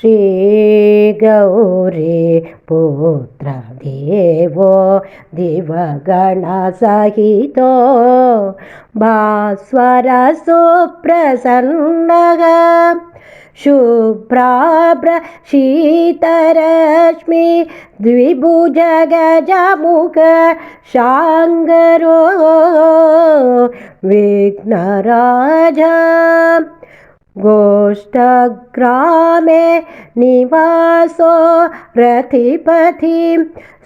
श्रीगौरी पुत्रदेवो दिवगणसहितो भास्वरसुप्रसन्नः शुभ्राभ्र शीतरश्मि द्विभुजगजमुख शाङ्गरो विघ्नराजा गोष्ठग्रामे निवासो सदृश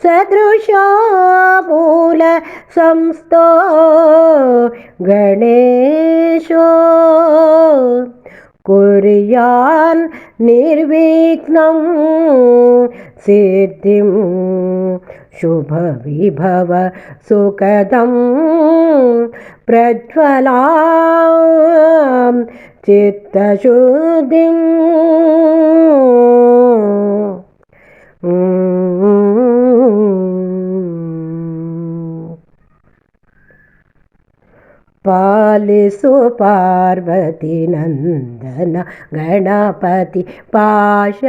सदृशो मूलसंस्थो गणेशो। കൊറിയാൽ നിർവിഘ്നം സിദ്ധിം शुभविभव सुखदं प्रज्वला चित्तशुद्धिम् ಪಾಲಿಸು ಪಾರ್ವತಿ ನಂದನ ಗಣಪತಿ ಪಾಶಾಂಕುಶಧರ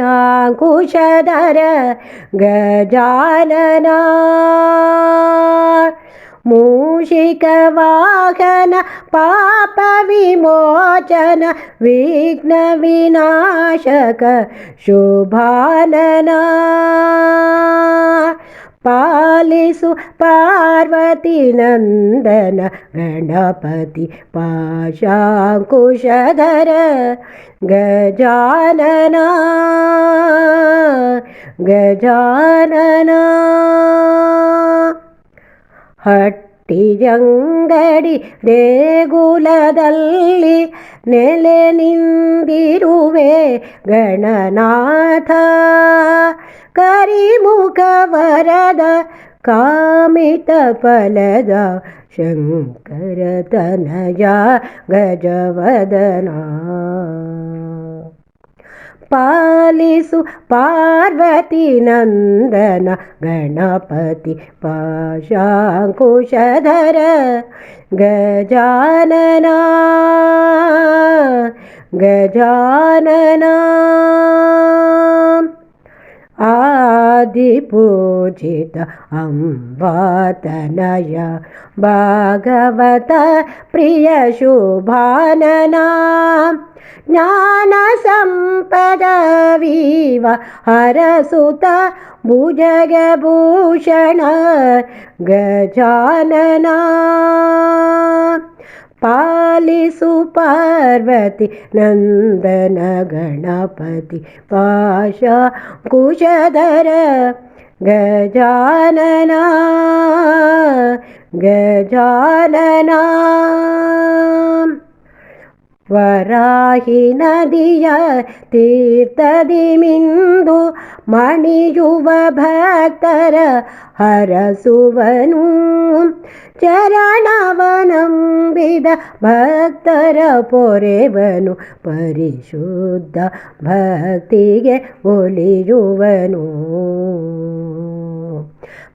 ಗಜಾನನ मूषिकवाहन पापविमोचन विघ्नविनाशक शुभानना पालिसु पार्वतीनन्दन गणपति पाशाकुशधर गजानना गजानना ಹಟ್ಟಿಜಂಗಡಿ ದೇಗುಲದಲ್ಲಿ ನೆಲೆ ನಿಂದಿರುವೆ ಗಣನಾಥ हरिमुखवरद कामितफलद शङ्करतनया गजवदना। पालिसु पार्वतीनन्दन गणपति पाशाङ्कुशधर गजानना। गजानना। आ आदिपूजित अम्बातनय। भागवत प्रियशुभानना ज्ञानसम्पदवीव हरसुत भुजगभूषण गजानना। पालिसु पार्वती नन्दन गणपति पाशा कुशधर गजानना गजानना ವರಾಹಿ ನದಿಯ ತೀರ್ಥದಿಮಿಂದು ಮಣಿಯುವ ಭಕ್ತರ ಹರಸುವನು ಚರಣವನಂಬಿದ ಭಕ್ತರ ಪೊರೆವನು ಪರಿಶುದ್ಧ ಭಕ್ತಿಗೆ ಒಲಿಯುವನು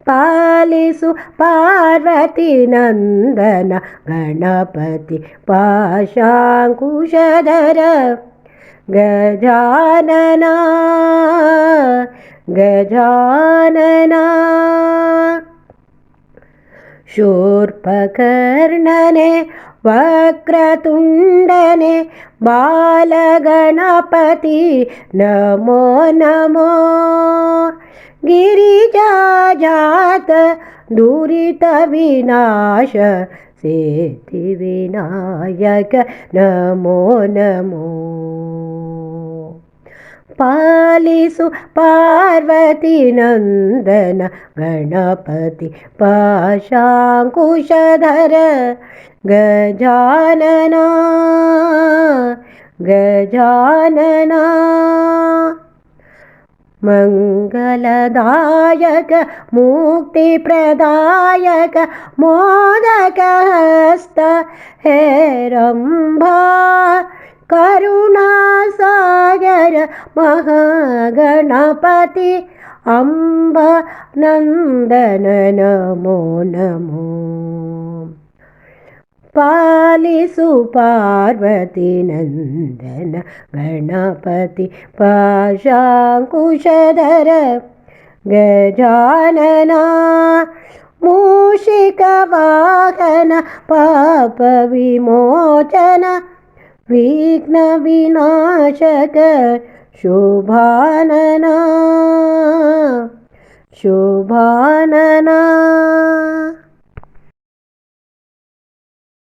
ಪಾಲಿಸು ಪಾರ್ವತಿ ನಂದನ ಗಣಪತಿ ಪಾಶಾಂಕುಶಧರ ಗಜಾನನ ಗಜಾನನ ಶೂರ್ಪಕರ್ಣನೆ वक्रतुण्डने बालगणपति नमो नमो। गिरिजात दुरितविनाश सेतिविनायक नमो नमो। पालिसु पार्वती नन्दन गणपति पाशाङ्कुशधर गजानना गजानना मङ्गलदायक मुक्तिप्रदायक मोदकहस्त हेरम्भा करुणासागर महागणपति अम्ब नन्दन नमो नमो ಪಾಲಿಸು ಪಾರ್ವತಿ ನಂದನ ಗಣಪತಿ ಪಾಶಾಂಕುಶಧರ ಗಜಾನನ ಮೂಷಿಕ ವಾಹನ ಪಾಪ ವಿಮೋಚನ ವಿಘ್ನ ವಿನಾಶಕ ಶುಭಾನನ ಶುಭಾನನ